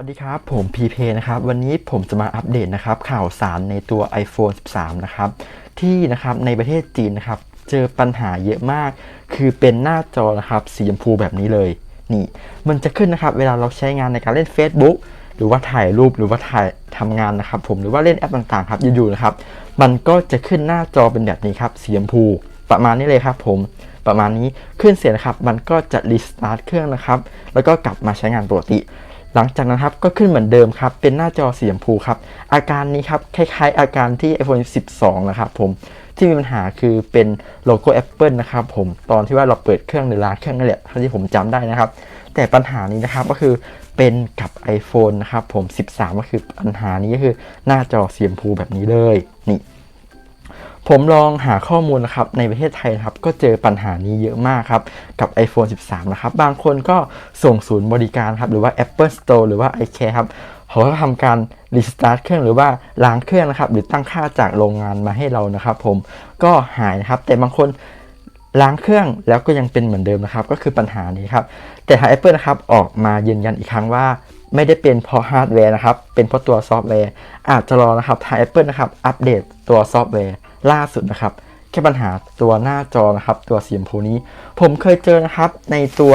วัสดีครับ ผม PK นะครับ วันนี้ผมจะมาอัปเดตนะครับ ข่าวสารในตัว iPhone 13 นะครับ ที่นะครับในประเทศจีนนะครับ เจอปัญหาเยอะมาก คือเป็นหน้าจอนะครับ สีชมพูแบบนี้เลย นี่ มันจะขึ้นนะครับ เวลาเราใช้งานในการเล่น Facebook หรือว่าถ่ายรูปหรือว่าถ่ายทำงานนะครับ ผมหรือว่าเล่นแอปต่างๆครับอยู่ๆนะครับ มันก็จะขึ้นหน้าจอเป็นแบบนี้ครับสีชมพู ประมาณนี้เลยครับ ผมประมาณนี้ขึ้นเสร็จนะครับ มันก็จะรีสตาร์ทเครื่องนะครับ แล้วก็กลับมาใช้งานปกติ หลังจากนั้นครับก็ขึ้นเหมือนเดิมครับ เป็นหน้าจอสีชมพูครับ อาการนี้ครับคล้ายๆ อาการที่ iPhone 12 นะครับผมที่มีปัญหาคือเป็นโลโก้ Apple นะครับผมตอนที่ว่าเราเปิดเครื่องหรือล้างเครื่องนั่นแหละเท่าที่ผมจำได้นะครับ แต่ปัญหานี้นะครับก็คือเป็นกับ iPhone นะครับผม 13 ก็คือปัญหานี้ก็คือหน้าจอสีชมพูแบบนี้เลยนี่ ผมลองหาข้อมูลนะครับในประเทศไทยนะครับก็เจอปัญหานี้เยอะมากครับ กับ iPhone 13 นะครับ บางคนก็ส่งศูนย์บริการครับ หรือว่า Apple Store หรือว่า iCare ครับเขาก็ทำการรีสตาร์ทเครื่องหรือว่าล้างเครื่องนะครับ หรือตั้งค่าจากโรงงานมาให้เรานะครับผมก็หายนะครับ แต่บางคนล้างเครื่องแล้วก็ยังเป็นเหมือนเดิมนะครับ ก็คือปัญหานี้ครับ แต่ทาง Apple นะครับออกมายืนยันอีกครั้งว่า ไม่ได้เป็นเพราะฮาร์ดแวร์นะครับ เป็นเพราะตัวซอฟต์แวร์ อาจจะรอนะครับทาง Apple นะครับอัปเดตตัวซอฟต์แวร์ ล่าสุดนะครับ แค่ปัญหาตัวหน้าจอนะครับ ตัวสีชมพูนี้ ผมเคยเจอนะครับในตัว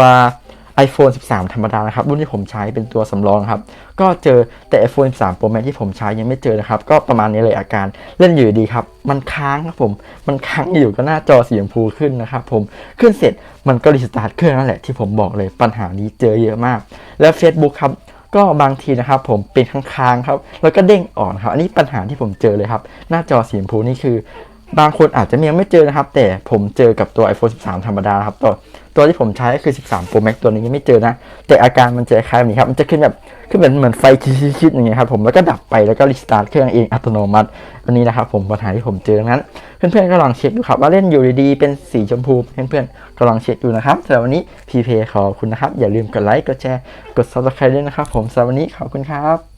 iPhone 13 ธรรมดานะครับ รุ่นที่ผมใช้เป็นตัวสำรองครับ ก็เจอแต่ iPhone 13 Pro Max ที่ผมใช้ยังไม่เจอนะครับ ก็ประมาณนี้เลยอาการเล่นอยู่ดีครับ มันค้างครับผม มันค้างอยู่ก็หน้าจอสีชมพูขึ้นนะครับผมขึ้นเสร็จมันก็รีสตาร์ทเครื่องนั่นแหละที่ผมบอกเลยปัญหานี้เจอเยอะมาก แล้ว Facebook ครับ ก็บางทีนะครับผมเป็นค้างๆครับ แล้วก็เด้งอ่อนครับ อันนี้ปัญหาที่ผมเจอเลยครับ หน้าจอสีชมพูนี่คือ บางคนอาจจะยังไม่เจอนะครับ แต่ผมเจอกับตัว iPhone 13 ธรรมดาครับตัวตัวที่ผมใช้ก็คือ 13 Pro Max ตัวนี้ยังไม่เจอนะ แต่อาการมันจะคล้ายแบบนี้ครับ มันจะขึ้นแบบขึ้นเหมือนเหมือนไฟคิดๆอย่างเงี้ยครับผมแล้วก็ดับไปแล้วก็รีสตาร์ทเครื่องเองอัตโนมัติ อันนี้นะครับผมปัญหาที่ผมเจอดังนั้น เพื่อนๆก็ลองเช็คดูครับ ว่าเล่นอยู่ดีๆเป็นสีชมพูเพื่อนๆก็ลองเช็คดูนะครับสำหรับวันนี้พีเพขอบคุณนะครับอย่าลืมกดไลค์กดแชร์กด subscribe ด้วยนะครับผมสำหรับวันนี้ขอบคุณครับ